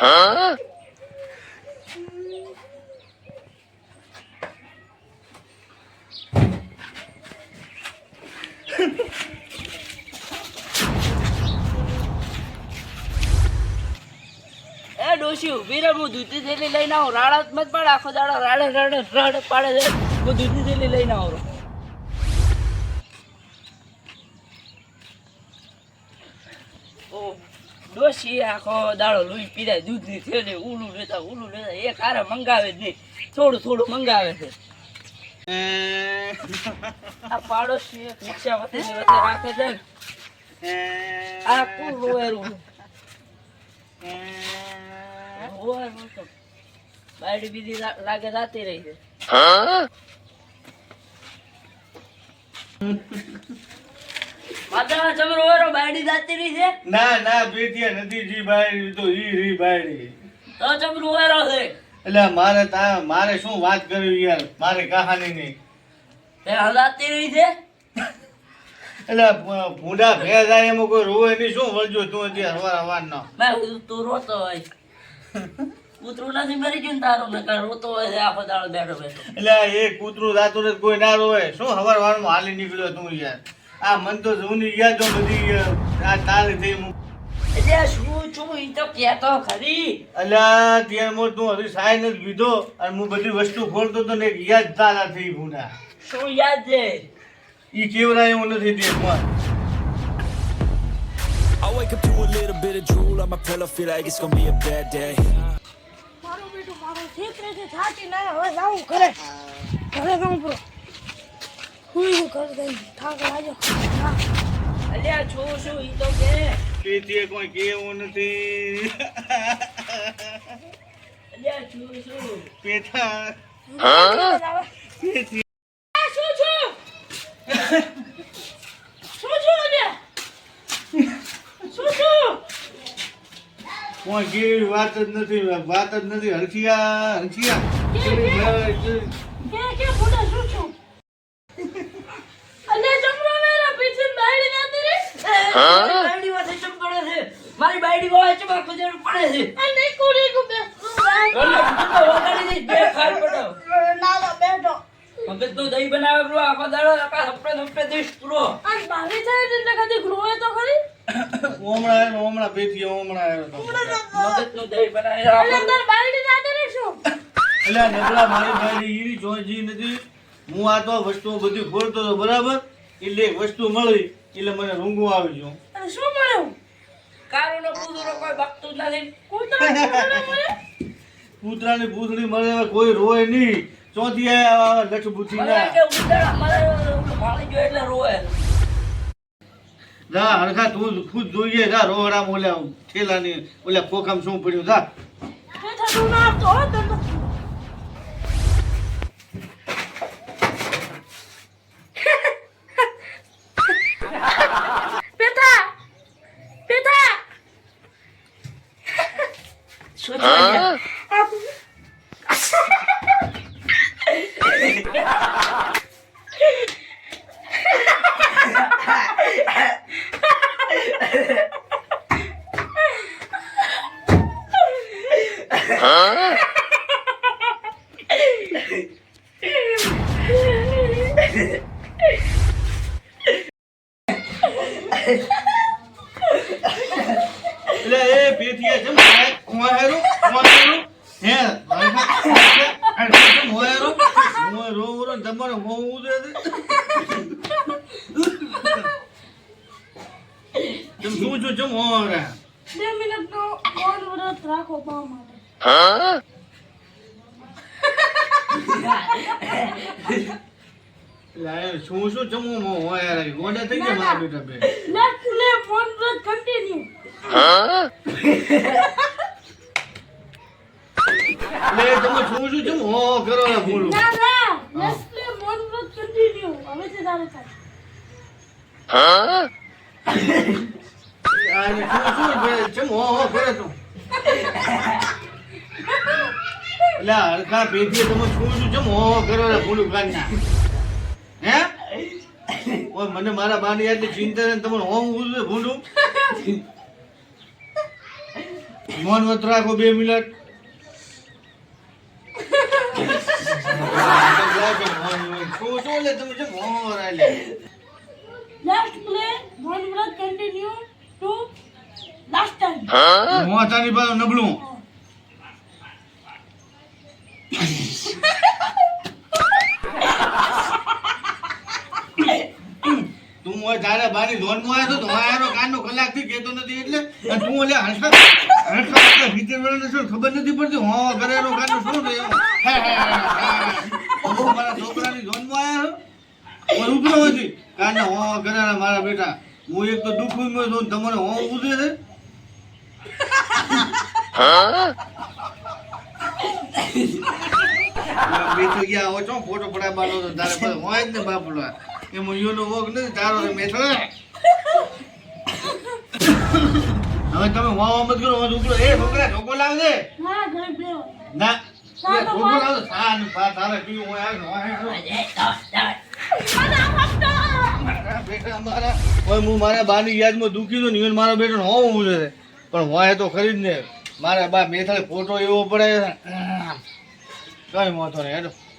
એ ડોશી, ઊભી રે હું દૂધની થેલી લઈને આવું. રાડત મત પણ આખો દાડો રાડે રાડે રાડે પાડે છે. હું દૂધની થેલી લઈને આવું. ઓ ડોશી આખો દાડો લોહી પીરાય દૂધની થેલી ઉલું લેતા ઉલું લેતા. એક હારે મંગાવે જ નહીં. થોડું થોડું મંગાવે છે. આ પાડોશી એક રિક્ષા વચ્ચે વચ્ચે રાખે છે. આ રોવેરું રોવેરું તો બાયડી બીજી લાગે જાતી રહી છે. માતાના ચમર રોવેરો બાયડી જાતી રહી છે? ના ના બેટિયા નથી જી બાયડી તો ઈ રી બાયડી. તો ચમર રોવેરો છે. એટલે મારે તા મારે શું વાત કરવી યાર? મારે કહાની એ હલાતી રહી છે? એટલે ભૂંડા જાય એમાં કોઈ રોવે નહીં. શું વળજો તું અત્યારે હવાર હવાર નો મેં તું રોતો હોય. કૂતરું નથી મરી ગયું ને તારું નકર રોતો હોય આખો દાડો બેઠો બેઠો. એટલે એક કૂતરું નથી કોઈ ના રોવે. શું હવાર વારમાં હાલી નીકળ્યો તું યાર? આ મન તો જૂની યાદો બધી આ તાર થઈ હું એટલે શું છું? ઈ તો કહેતો ખરી. અલ્યા મો તું હજી સાય જ પીધો અને હું બધી વસ્તુ ખોલતો તો ને યાદ તારા થઈ ભૂના શું યાદ છે? ઈ કેવરાય એવું નથી દેખમાં I wake up to a little bit of drool on my pillow, feel like it's gonna be a bad day. મારું બેટું મારું છેતરે છે થાકી ના હવે જાઉં ઘરે. ઘરે જાઉં પૂરો હુઈ ઘર ગઈ થાક લાગ્યો. હા. અલ્યા છું શું ઈ તો કે. પીતીએ કોઈ કેવું નથી. અલ્યા છો છો પેથા પીતી આ શું છું? શું છું આજે શું છું? કોઈ કેવી વાત જ નથી વાત જ નથી. હરખિયા હરખિયા. કે કે? ફોટા શું છું અને જમરો મેરા પીછે બાયડી નાતી રે મારી બાયડી વાસે ચમ પડે છે મારી બાયડી વાસે ચમ પડે છે. અને કુડી કુ બે રોલે કૂતરો વગાડી દઈશ, બે ખાર પડો નાલો બેઠો મગજ તો દહીં બનાવે પેલો આખો દાડો આખા સપડે સપડે દઈશ પૂરો છે એટલે કદી તો ખરી ઓમણા આવ્યો ઓમણા પેથી ઓમણા આવ્યો મગજ દહીં બનાવે એટલે તાર બાયડી નાતી રે શું એટલે નબળા નથી. હું આ તો વસ્તુ બધી ખોલતો હતો બરાબર એટલે એક વસ્તુ મળી. એટલે મને રૂંગું આવી ગયું. અને શું મળ્યું કારુનો પૂતળો કોઈ બકતું નથી. કૂતરા કૂતરા કૂતરાની પૂતળી મળે હવે કોઈ રોય નહીં. ચોથી ઉંદરડા મારે એટલે રોય જા હરખા તું ખુદ જોઈએ. જા રોહડા ઓલ્યા ઠેલાની ઓલ્યા ખોખામ શું પડ્યું? જા બેઠા તું ના આપતો હો તને પેથા પેથા શું થયું એટલે એ પેથીએ છે મોહેરું મોહેરું હે હરખા હરખા મોહેરું મોય રોવરો ને તમારે હોવું છે તમ શું છું ચમ હોરા બે મિનિટનો મૌન વ્રત રાખો બા માટે એટલે આ શું શું ચમો મો હોય થઈ ગયા મારા બેટા બે મૌન વ્રત એટલે તમે શું શું ચમ? હો કરો ને બોલું ના ના પ્લે મૌન વ્રત કન્ટિન્યુ હવે છે તારે થાય આ ને શું શું બે ચમ હો હો કરે તું. એટલે હરખા પેથીએ તમે શું શું ચમ? હો હો કરો ને બોલું કાઢના હે? ઓય મને મારા બાની યાદ ચિંતા ને તમને હોમ ઉડે ભૂલું મૌન વ્રત રાખો બે મિનિટ. શું લે તમે પાસે નબળું. તું મોય તારે બારી લોનમાં આવ્યો તો તમારો કાનનો કલાકથી કેતો નથી એટલે તું ઓલે હરખા હરખા ભીતર શું ખબર નથી પડતી હો? શું મારા છોકરાની લોનમાં આવ્યો પણ હતી કાનનો હો. ઘરેના મારા બેટા હું. એક તો દુઃખમાં છું તમારે હો ઉધે છે બેઠો ગયા ફોટો પડાવવાનો તારે હોય જ ને બાપડો એમાં યુનો વોક નથી તારો મેં હવે તમે વાવ મત કરો હવે ઉપરો એ છોકરા ઢોકો લાવ દે ના, ઘરે પીઓ ના. સા તો ઢોકો લાવ દે પા તારે પીવું હોય આ મારા બેટા મારા. ઓય હું મારા બાની યાદમાં દુખી તો નહીં મારો બેટો હો હું છે. પણ હોય તો ખરી જ ને. મારા બા મેથળે ફોટો એવો પડે કઈ મોતો નહીં હેડો.